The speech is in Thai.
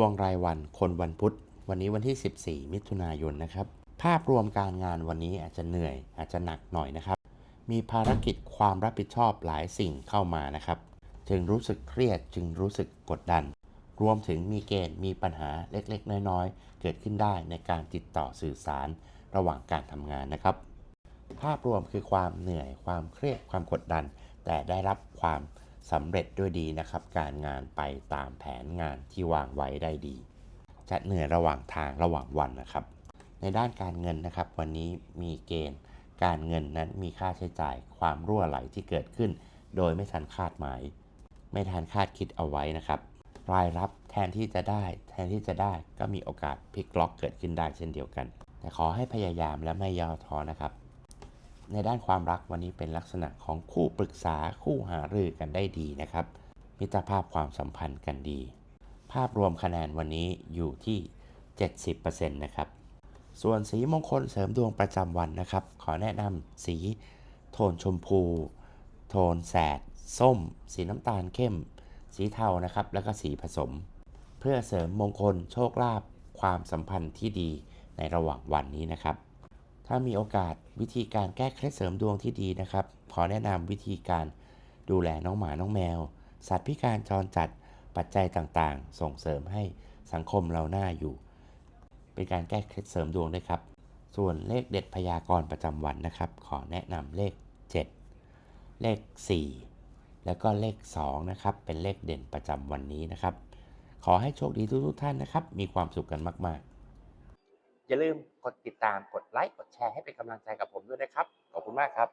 วงรายวันคนวันพุธ วันนี้วันที่ 14 มิถุนายนนะครับ ภาพรวมการงานวันนี้อาจจะเหนื่อย อาจจะหนักหน่อยนะครับ มีภารกิจความรับผิดชอบหลายสิ่งเข้ามานะครับ จึงรู้สึกเครียดจึงรู้สึกกดดัน รวมถึงมีเกณฑ์มีปัญหาเล็กๆ น้อยๆ เกิดขึ้นได้ในการติดต่อสื่อสารระหว่างการทำงานนะครับ ภาพรวมคือความเหนื่อย ความเครียดความกดดัน แต่ได้รับความ สำเร็จด้วยดีนะครับ การงานไปตามแผนงานที่วางไว้ได้ดี จะเหนื่อยระหว่างทางระหว่างวันนะครับ ในด้านการเงินนะครับ วันนี้มีเกณฑ์ การเงินนั้นมีค่าใช้จ่าย ความรั่วไหลที่เกิดขึ้น โดยไม่ทันคาดหมาย ไม่ทันคาดคิดเอาไว้นะครับ รายรับแทนที่จะได้ แทนที่จะได้ก็มีโอกาสพลิกล็อกเกิดขึ้นได้เช่นเดียวกัน แต่ขอให้พยายามและไม่ย่อท้อนะครับ ในด้านความรักวันนี้เป็นลักษณะของคู่ปรึกษาคู่หารือกันได้ดีนะครับ มิตรภาพความสัมพันธ์กันดี ภาพรวมคะแนนวันนี้อยู่ที่ 70%นะครับส่วนสีมงคลเสริมดวงประจำวันนะครับ ขอแนะนำสี โทนชมพู โทนแสด ส้ม สีน้ำตาลเข้ม สีเทานะครับ แล้วก็สีผสม เพื่อเสริมมงคลโชคลาภความสัมพันธ์ที่ดีในระหว่างวันนี้นะครับ ถ้ามีโอกาสวิธีการแก้เคล็ดเสริมดวงที่ดีนะครับ ขอแนะนำวิธีการดูแลน้องหมาน้องแมว สัตว์พิการจรจัดปัจจัยต่างๆ ส่งเสริมให้สังคมเราหน้าอยู่ เป็นการแก้เคล็ดเสริมดวงด้วยครับ ส่วนเลขเด็ดพยากรณ์ประจำวันนะครับ ขอแนะนำเลข 7 เลข 4 แล้วก็เลข 2 นะครับ เป็นเลขเด่นประจำวันนี้นะครับ ขอให้โชคดีทุกๆท่านนะครับ มีความสุขกันมากๆ อย่าลืมกดติดตามกดไลค์กดแชร์ให้เป็นกำลังใจกับผมด้วยนะครับ ขอบคุณมากครับ